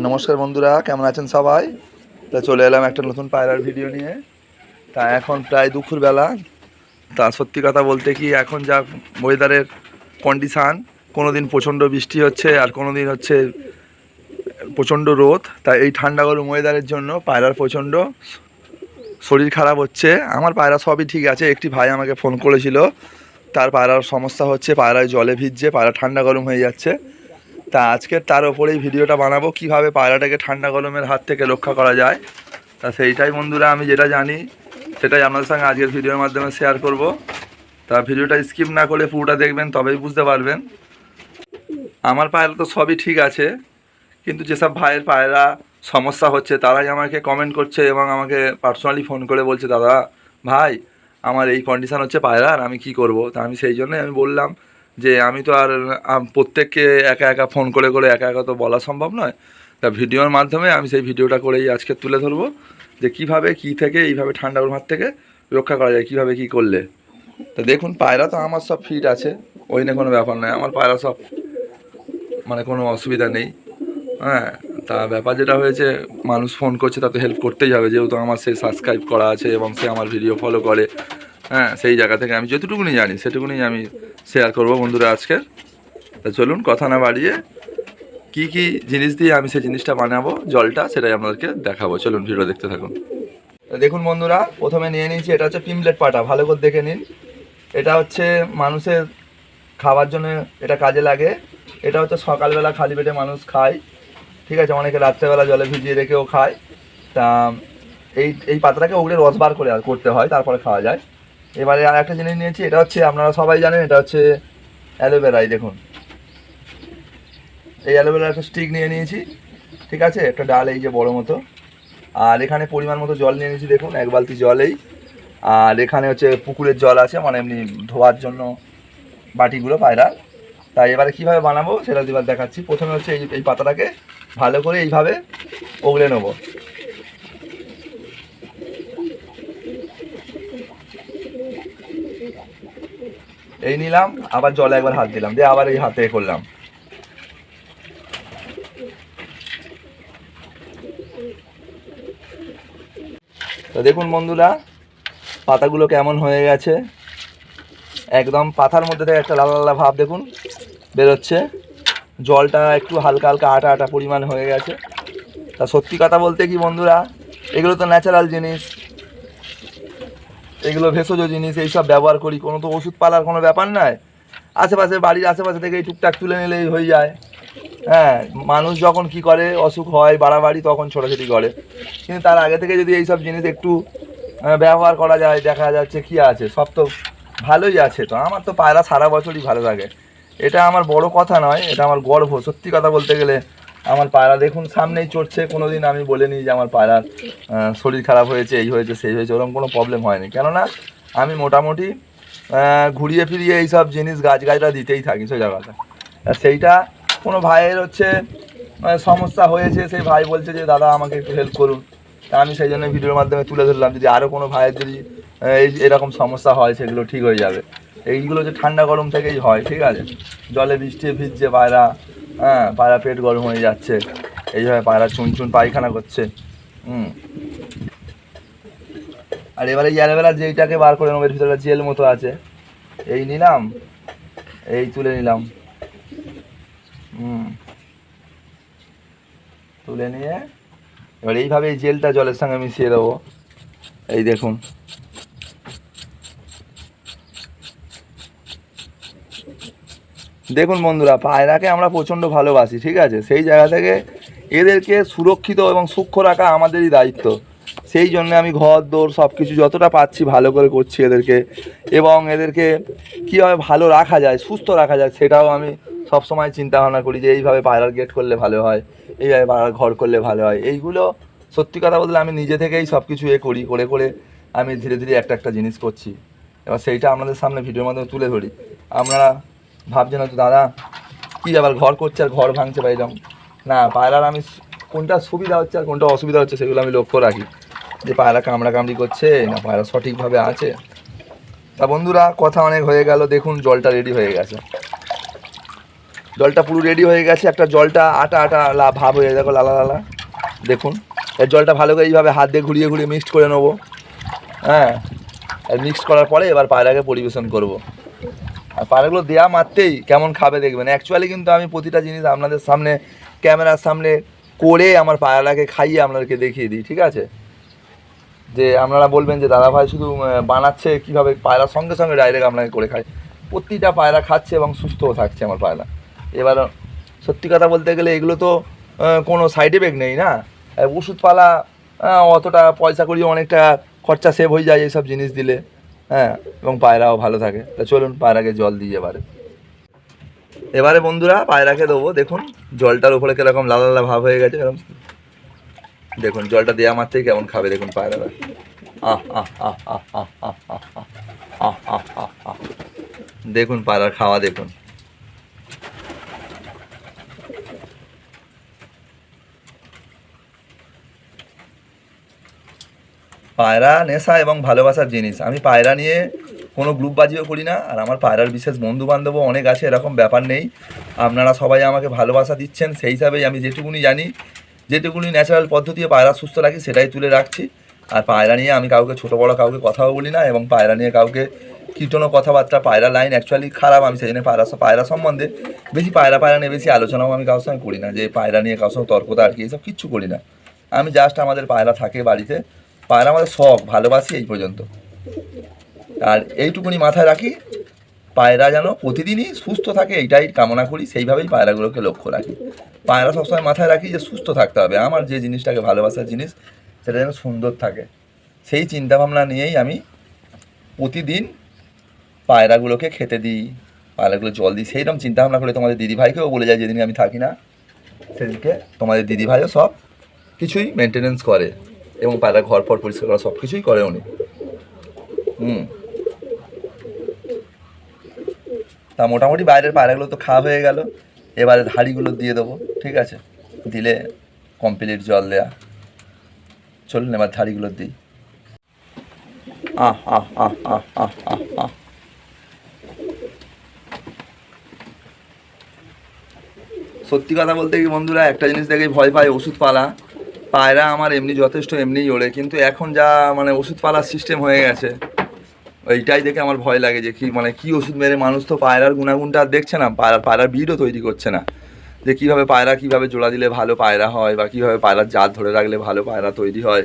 নমস্কার বন্ধুরা, কেমন আছেন সবাই? তা চলে এলাম একটা নতুন পায়রার ভিডিও নিয়ে। তা এখন প্রায় দুপুরবেলা তা সত্যি কথা বলতে কি, এখন যা ওয়েদারের কন্ডিশান কোনো দিন প্রচণ্ড বৃষ্টি হচ্ছে আর কোনো দিন হচ্ছে প্রচণ্ড রোদ। তা এই ঠান্ডা গরম ওয়েদারের জন্য পায়রার প্রচণ্ড শরীর খারাপ হচ্ছে। আমার পায়রা সবই ঠিক আছে, একটি ভাই আমাকে ফোন করেছিল। তার পায়রার সমস্যা হচ্ছে, পায়রায় জলে ভিজছে, পায়রা ঠান্ডা গরম হয়ে যাচ্ছে। তা আজকে তার ওপরেই ভিডিওটা বানাবো, কীভাবে পায়রাটাকে ঠান্ডা গরমের হাত থেকে রক্ষা করা যায়। তা সেইটাই বন্ধুরা, আমি যেটা জানি, সেটাই আপনাদের সঙ্গে আজকের ভিডিওর মাধ্যমে শেয়ার করব। তা ভিডিওটা স্কিপ না করে পুরোটা দেখবেন, তবেই বুঝতে পারবেন। আমার পায়রা তো সবই ঠিক আছে, কিন্তু যেসব ভাইয়ের পায়রা সমস্যা হচ্ছে, তারাই আমাকে কমেন্ট করছে এবং আমাকে পার্সোনালি ফোন করে বলছে, দাদা, ভাই, আমার এই কন্ডিশান হচ্ছে পায়রার, আমি কি করব? তা আমি সেই জন্যই আমি বললাম যে আমি তো আর প্রত্যেককে একা একা ফোন করে করে একা একা তো বলা সম্ভব নয়। তা ভিডিওর মাধ্যমে আমি সেই ভিডিওটা করেই আজকে তুলে ধরবো যে কীভাবে, কি থেকে, এইভাবে ঠান্ডা গরম হাত থেকে রক্ষা করা যায়, কীভাবে কি করলে। তা দেখুন, পায়রা তো আমার সব ফিট আছে, ওই নিয়ে কোনো ব্যাপার নয়। আমার পায়রা সব মানে কোনো অসুবিধা নেই। হ্যাঁ তা ব্যাপার যেটা হয়েছে, মানুষ ফোন করছে, তাতে হেল্প করতেই হবে। যেহেতু আমার সে সাবস্ক্রাইব করা আছে এবং সে আমার ভিডিও ফলো করে। হ্যাঁ সেই জায়গা থেকে আমি যতটুকুনি জানি, সেটুকুনি আমি শেয়ার করব বন্ধুরা আজকে। তা চলুন, কথা না বাড়িয়ে কি কি জিনিস দিয়ে আমি সেই জিনিসটা বানাবো, জলটা সেটাই আপনাদেরকে দেখাবো। চলুন ভিডিও দেখতে থাকুন। দেখুন বন্ধুরা, প্রথমে নিয়ে নিয়েছি, এটা হচ্ছে পিমলেট পাটা, ভালো করে দেখে নিন। এটা হচ্ছে মানুষের খাওয়ার জন্য এটা কাজে লাগে। এটা হচ্ছে সকালবেলা খালি পেটে মানুষ খায়, ঠিক আছে? অনেকে রাত্রেবেলা জলে ভিজিয়ে রেখেও খায়। তা এই এই পাতাটাকে ওগুলো রস বার করে করতে হয়, তারপরে খাওয়া যায়। এবারে আর একটা জিনিস নিয়েছি, এটা হচ্ছে আপনারা সবাই জানেন, এটা হচ্ছে অ্যালোভেরাই দেখুন। এই অ্যালোভেরা একটা স্টিক নিয়ে নিয়েছি, ঠিক আছে? একটা ডাল, এই যে বড় মতো। আর এখানে পরিমাণ মতো জল নিয়ে নিয়েছি, দেখুন, এক বালতি জলেই। আর এখানে হচ্ছে পুকুরের জল আছে মানে এমনি ধোয়ার জন্য বাটিগুলো, পায়রা। তাই এবারে কীভাবে বানাবো, সেটা এবার দেখাচ্ছি। প্রথমে হচ্ছে এই এই পাতাটাকে ভালো করে এইভাবে ওগলে নেব। এই নিলাম, আবার জলে একবার হাত দিলাম, দিয়ে আবার এই হাতে করলাম। তো দেখুন বন্ধুরা, পাতাগুলো কেমন হয়ে গেছে। একদম পাতার মধ্যে থেকে একটা লালা লালা ভাব দেখুন, বেরোচ্ছে। জলটা একটু হালকা হালকা আটা আটা পরিমাণ হয়ে গেছে। তা সত্যি কথা বলতে কি বন্ধুরা, এগুলো তো ন্যাচারাল জিনিস। এগুলো ভেষজ জিনিস, এইসব ব্যবহার করি। কোনো তো ওষুধ পালার কোনো ব্যাপার নয় আশেপাশে বাড়ির আশেপাশে থেকে এই টুকটাক তুলে নিলেই হয়ে যায়। হ্যাঁ মানুষ যখন কি করে, অসুখ হয়, বাড়াবাড়ি তখন ছোটাছুটি করে। কিন্তু তার আগে থেকে যদি এইসব জিনিস একটু ব্যবহার করা যায়, দেখা যাচ্ছে কি আছে, সব তো ভালোই আছে তো। আমার তো পায়রা সারা বছরই ভালো লাগে এটা আমার বড় কথা নয়, এটা আমার গর্ব। সত্যি কথা বলতে গেলে আমার পায়রা দেখুন, সামনেই চড়ছে কোনো দিন আমি বলিনি যে আমার পায়রার শরীর খারাপ হয়েছে, এই হয়েছে, সেই হয়েছে, ওরকম কোনো প্রবলেম হয়নি। কেননা আমি মোটামুটি ঘুরিয়ে ফিরিয়ে এইসব জিনিস গাছ গাছরা দিতেই থাকি জায়গাটা আর সেইটা কোনো ভাইয়ের হচ্ছে সমস্যা হয়েছে সেই ভাই বলছে যে, দাদা, আমাকে একটু হেল্প করুন। তা আমি সেই জন্য ভিডিওর মাধ্যমে তুলে ধরলাম, যদি আরও কোনো ভাইয়ের যদি এই এরকম সমস্যা হয়, সেগুলো ঠিক হয়ে যাবে। এইগুলো যে ঠান্ডা গরম থেকেই হয়, ঠিক আছে? জলে বৃষ্টি ভিজছে পায়রা হ্যাঁ পায়রা পেট গরম হয়ে যাচ্ছে। এইভাবে পায়রা চুন চুন পায়খানা করছে। হুম। আর এবারে ইয়ারবেলা যেইটাকে বার করে নেব, এর ভিতরে জেল মতো আছে। এই নিলাম, এই তুলে নিলাম। হুম। তুলে নিয়ে, এবার এইভাবে এই জেলটা জলের সঙ্গে মিশিয়ে দেবো। এই দেখুন। দেখুন বন্ধুরা, পায়রাকে আমরা প্রচণ্ড ভালোবাসি, ঠিক আছে? সেই জায়গা থেকে এদেরকে সুরক্ষিত এবং সূক্ষ্ম রাখা আমাদেরই দায়িত্ব। সেই জন্য আমি ঘর দৌড় সব কিছু যতটা পাচ্ছি ভালো করে করছি এদেরকে। এবং এদেরকে কীভাবে ভালো রাখা যায়, সুস্থ রাখা যায়, সেটাও আমি সব সময় চিন্তা ভাবনা করি যে এইভাবে পায়রার গেট করলে ভালো হয়, এইভাবে পায়রার ঘর করলে ভালো হয়। এইগুলো সত্যি কথা বলতে আমি নিজে থেকেই সব কিছু এ করি, করে করে আমি ধীরে ধীরে একটা একটা জিনিস করছি। এবার সেইটা আপনাদের সামনে ভিডিওর মাধ্যমে তুলে ধরি। আপনারা ভাবছেন হয়তো দাদা, কী আবার ঘর করছে আর ঘর ভাঙছে বা না, পায়রার আমি কোনটা সুবিধা হচ্ছে আর কোনটা অসুবিধা হচ্ছে সেগুলো আমি লক্ষ্য রাখি। যে পায়রা কামড়া কামড়ি করছে, না পায়রা সঠিকভাবে আছে? তা বন্ধুরা, কথা অনেক হয়ে গেল। দেখুন, জলটা রেডি হয়ে গেছে। জলটা পুরো রেডি হয়ে গেছে। একটা জলটা আটা আটা, লা, ভাব হয়ে দেখো, লালা লালা। দেখুন, এর জলটা ভালো করে এইভাবে হাত দিয়ে ঘুরিয়ে ঘুরিয়ে মিক্সড করে নেব। হ্যাঁ আর মিক্সড করার পরে এবার পায়রাকে পরিবেশন করব। আর পায়রাগুলো দেওয়া মাত্রেই কেমন খাবে দেখবেন। অ্যাকচুয়ালি কিন্তু আমি প্রতিটা জিনিস আপনাদের সামনে, ক্যামেরার সামনে করে আমার পায়রাকে খাইয়ে আপনাদেরকে দেখিয়ে দিই, ঠিক আছে? যে আপনারা বলবেন যে, দাদা ভাই শুধু বানাচ্ছে, কীভাবে পায়রার সঙ্গে সঙ্গে ডাইরেক্ট আপনাকে করে খায়। প্রতিটা পায়রা খাচ্ছে এবং সুস্থও থাকছে আমার পায়রা। এবার, সত্যি কথা বলতে গেলে এগুলো তো কোনো সাইড এফেক্ট নেই না? ওষুধপালা অতটা পয়সা করিয়ে অনেকটা খরচা সেভ হয়ে যায় এইসব জিনিস দিলে। হ্যাঁ এবং পায়রাও ভালো থাকে তা চলুন পায়রাকে জল দিয়ে এবারে এবারে বন্ধুরা পায়রাকে দেবো দেখুন জলটার উপরে কীরকম লাল লালা ভাব হয়ে গেছে এরকম দেখুন জলটা দেওয়া মাত্রই কেমন খাবে দেখুন পায়রারা দেখুন পায়রার খাওয়া দেখুন পায়রা, নেশা এবং ভালোবাসার জিনিস। আমি পায়রা নিয়ে কোনো গ্রুপ বাজিও করি না, আর আমার পায়রার বিশেষ বন্ধু বান্ধবও অনেক আছে, এরকম ব্যাপার নেই। আপনারা সবাই আমাকে ভালোবাসা দিচ্ছেন, সেই হিসাবেই আমি যেটুকুনি জানি, যেটুকুনি ন্যাচারাল পদ্ধতিতে পায়রা সুস্থ রাখি, সেটাই তুলে রাখছি। আর পায়রা নিয়ে আমি কাউকে ছোটো বড়ো কাউকে কথাও বলি না, এবং পায়রা নিয়ে কাউকে কীটনো কথাবার্তা, পায়রা লাইন অ্যাকচুয়ালি খারাপ, আমি সেই জন্য পায়রা পায়রা সম্বন্ধে বেশি পায়রা পায়রা নিয়ে বেশি আলোচনাও আমি কারোর সঙ্গে করি না, যে পায়রা নিয়ে কারোর সঙ্গে তর্কতা আর কি এসব কিচ্ছু করি না। আমি জাস্ট আমাদের পায়রা থাকে বাড়িতে পায়রা আমাদের শখ ভালোবাসি এই পর্যন্ত। আর এইটুকুনি মাথায় রাখি, পায়রা যেন প্রতিদিনই সুস্থ থাকে, এইটাই কামনা করি, সেইভাবেই পায়রাগুলোকে লক্ষ্য রাখি। পায়রা সবসময় মাথায় রাখি যে সুস্থ থাকতে হবে, আমার যে জিনিসটাকে ভালোবাসার জিনিস, সেটা যেন সুন্দর থাকে। সেই চিন্তাভাবনা নিয়েই আমি প্রতিদিন পায়রাগুলোকে খেতে দিই, পায়রাগুলো জল দিই, সেইরকম চিন্তাভাবনা করে তোমাদের দিদিভাইকেও বলে যায় যেদিন আমি থাকি না, সেদিনকে তোমাদের দিদিভাইও সব কিছুই মেনটেনেন্স করে। এবং পায়রা ঘর ফর পরিষ্কার করা সব কিছুই করে উনি। হুম। তা মোটামুটি বাইরের পায়রাগুলো তো খাওয়া হয়ে গেল। এবারে হাঁড়িগুলো দিয়ে দেবো, ঠিক আছে? দিলে কমপ্লিট জল দেয়া। চলুন, এবার ধাড়িগুলো দিই। আহ আহ আহ আহ আহ আহ আহ। সত্যি কথা বলতে কি বন্ধুরা, একটা জিনিস দেখে ভয় পায় ওষুধ পালা পায়রা আমার এমনি যথেষ্ট এমনিই ওড়ে, কিন্তু এখন যা মানে ওষুধ পালার সিস্টেম হয়ে গেছে ওইটাই দেখে আমার ভয় লাগে যে কি মানে কি ওষুধ মেরে মানুষ তো পায়রার গুণাগুণটা আর দেখছে না, পায়রা, পায়রার বিড়ও তৈরি করছে না, যে কীভাবে পায়রা কীভাবে জোড়া দিলে ভালো পায়রা হয় বা কীভাবে পায়রার জাত ধরে রাখলে ভালো পায়রা তৈরি হয়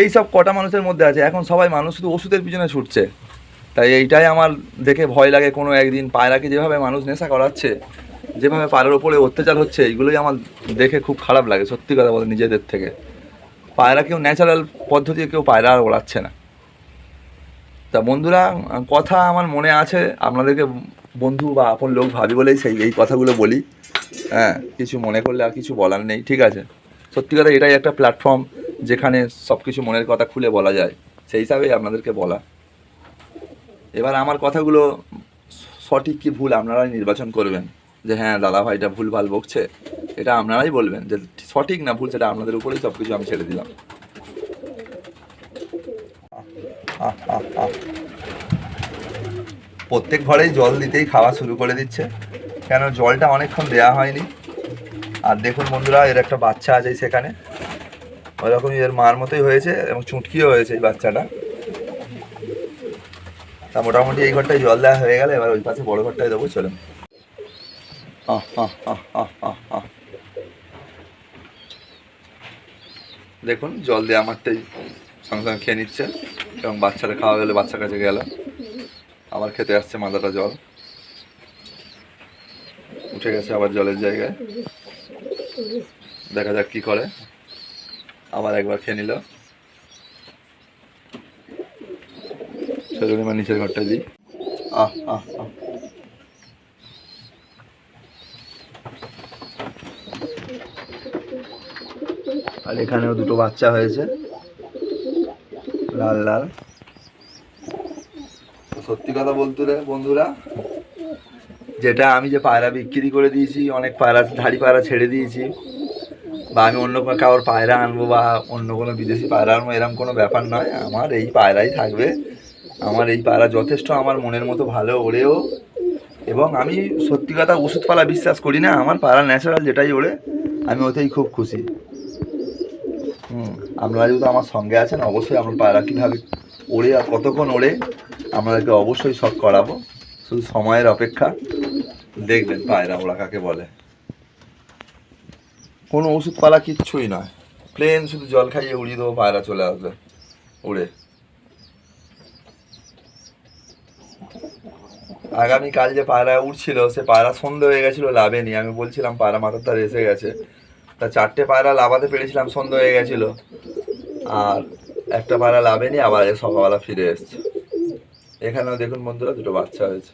এই সব কটা মানুষের মধ্যে আছে, এখন সবাই মানুষ শুধু ওষুধের পিছনে ছুটছে, তাই এইটাই আমার দেখে ভয় লাগে কোনো একদিন পায়রাকে যেভাবে মানুষ নেশা করাচ্ছে যেভাবে পায়রার ওপরে অত্যাচার হচ্ছে, এইগুলোই আমার দেখে খুব খারাপ লাগে, সত্যি কথা বলে নিজেদের থেকে। পায়রা কেউ ন্যাচারাল পদ্ধতিতে কেউ পায়রা আর ওড়াচ্ছে না। তা বন্ধুরা, কথা আমার মনে আছে, আপনাদেরকে বন্ধু বা আপন লোক ভাবি বলেই সেই, এই কথাগুলো বলি। হ্যাঁ কিছু মনে করলে আর কিছু বলার নেই, ঠিক আছে? সত্যি কথা এটাই একটা প্ল্যাটফর্ম যেখানে সব কিছু মনের কথা খুলে বলা যায়, সেই হিসাবেই আপনাদেরকে বলা। এবার আমার কথাগুলো সঠিক কি ভুল আপনারাই নির্বাচন করবেন। যে হ্যাঁ দাদা ভাইটা ভুল ভালো বকছে। এটা আপনারাই বলবেন যে সঠিক না ভুল, সেটা আপনাদের উপরেই সব কিছু আমি ছেড়ে দিলাম। প্রত্যেক ঘরেই জল দিতেই খাওয়া শুরু করে দিচ্ছে। কেন? জলটা অনেকক্ষণ দেওয়া হয়নি। আর দেখুন বন্ধুরা, এর একটা বাচ্চা আছে সেখানে। ওইরকমই এর মার মতোই হয়েছে এবং চুটকিও হয়েছে এই বাচ্চাটা। তা মোটামুটি এই ঘরটায় জল দেওয়া হয়ে গেলে, এবার ওই পাশে বড় ঘরটায় দেবো, চলুন আহ, আহ, আহ, আহ, আহ, আহ। দেখুন, জল দেওয়া মারতেই সঙ্গে সঙ্গে খেয়ে নিচ্ছে এবং বাচ্চাটা খাওয়া গেলে বাচ্চার কাছে গেল। আবার খেতে আসছে মাদাটা জল। উঠে গেছে আবার জলের জায়গায়। দেখা যাক কি করে। আবার একবার খেয়ে নিল। সেজন্য নিচের ঘরটা দিই। আহ আহ আহ। আর এখানেও দুটো বাচ্চা হয়েছে। লাল লাল। সত্যি কথা বলতে বন্ধুরা, যেটা আমি যে পায়রা বিক্রি করে দিয়েছি, অনেক পায়রা, ধাড়ি পায়রা ছেড়ে দিয়েছি, বা আমি অন্য কোনো কারোর পায়রা আনব বা অন্য কোনো বিদেশি পায়রা আনব এরকম কোনো ব্যাপার নয়। আমার এই পায়রাই থাকবে। আমার এই পায়রা যথেষ্ট আমার মনের মতো ভালো ওড়েও এবং আমি সত্যি কথা ওষুধপালা বিশ্বাস করি না, আমার পাড়া ন্যাচারাল যেটাই ওড়ে, আমি ওতেই খুব খুশি। হুম, আপনারা যেহেতু আমার সঙ্গে আছেন, অবশ্যই আমার পায়রা কীভাবে ওড়ে আর কতক্ষণ ওড়ে, আপনাদেরকে অবশ্যই সব করাবো। শুধু সময়ের অপেক্ষা। দেখবেন পায়রা ওরা কাকে বলে। কোনো ওষুধপালা কিচ্ছুই নয়। প্লেন শুধু জল খাইয়ে উড়িয়ে দেবো, পায়রা চলে আসবে উড়ে আগামীকাল যে পায়রা উঠছিল, সে পায়রা সন্ধে হয়ে গেছিল লাভেনি আমি বলছিলাম, পায়রা মাথার তার এসে গেছে। তা চারটে পায়রা লাভাতে পেরেছিলাম, সন্ধে হয়ে গেছিল। আর একটা পায়রা লাভেনি আবার সকালবেলা ফিরে এসছে। এখানেও দেখুন বন্ধুরা, দুটো বাচ্চা হয়েছে।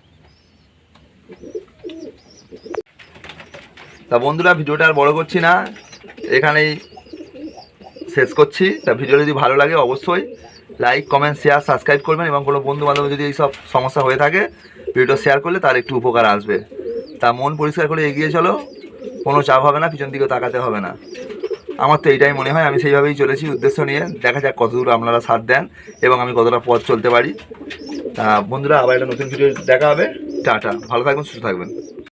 তা বন্ধুরা, ভিডিওটা আর বড় করছি না। এখানেই শেষ করছি। তা ভিডিও যদি ভালো লাগে, অবশ্যই লাইক, কমেন্ট, শেয়ার, সাবস্ক্রাইব করবেন এবং কোনো বন্ধু বান্ধব যদি এইসব সমস্যা হয়ে থাকে ভিডিওটা শেয়ার করলে তার একটু উপকার আসবে। তা মন পরিষ্কার করে এগিয়ে চলো, কোনো চাপ হবে না, পিছন দিকে তাকাতে হবে না। আমার তো এইটাই মনে হয়, আমি সেইভাবেই চলেছি উদ্দেশ্য নিয়ে। দেখা যাক কতদূর আপনারা সাথ দেন এবং আমি কতটা পথ চলতে পারি। তা বন্ধুরা, আবার একটা নতুন ভিডিও দেখা হবে। টাটা। ভালো থাকবেন, সুস্থ থাকবেন।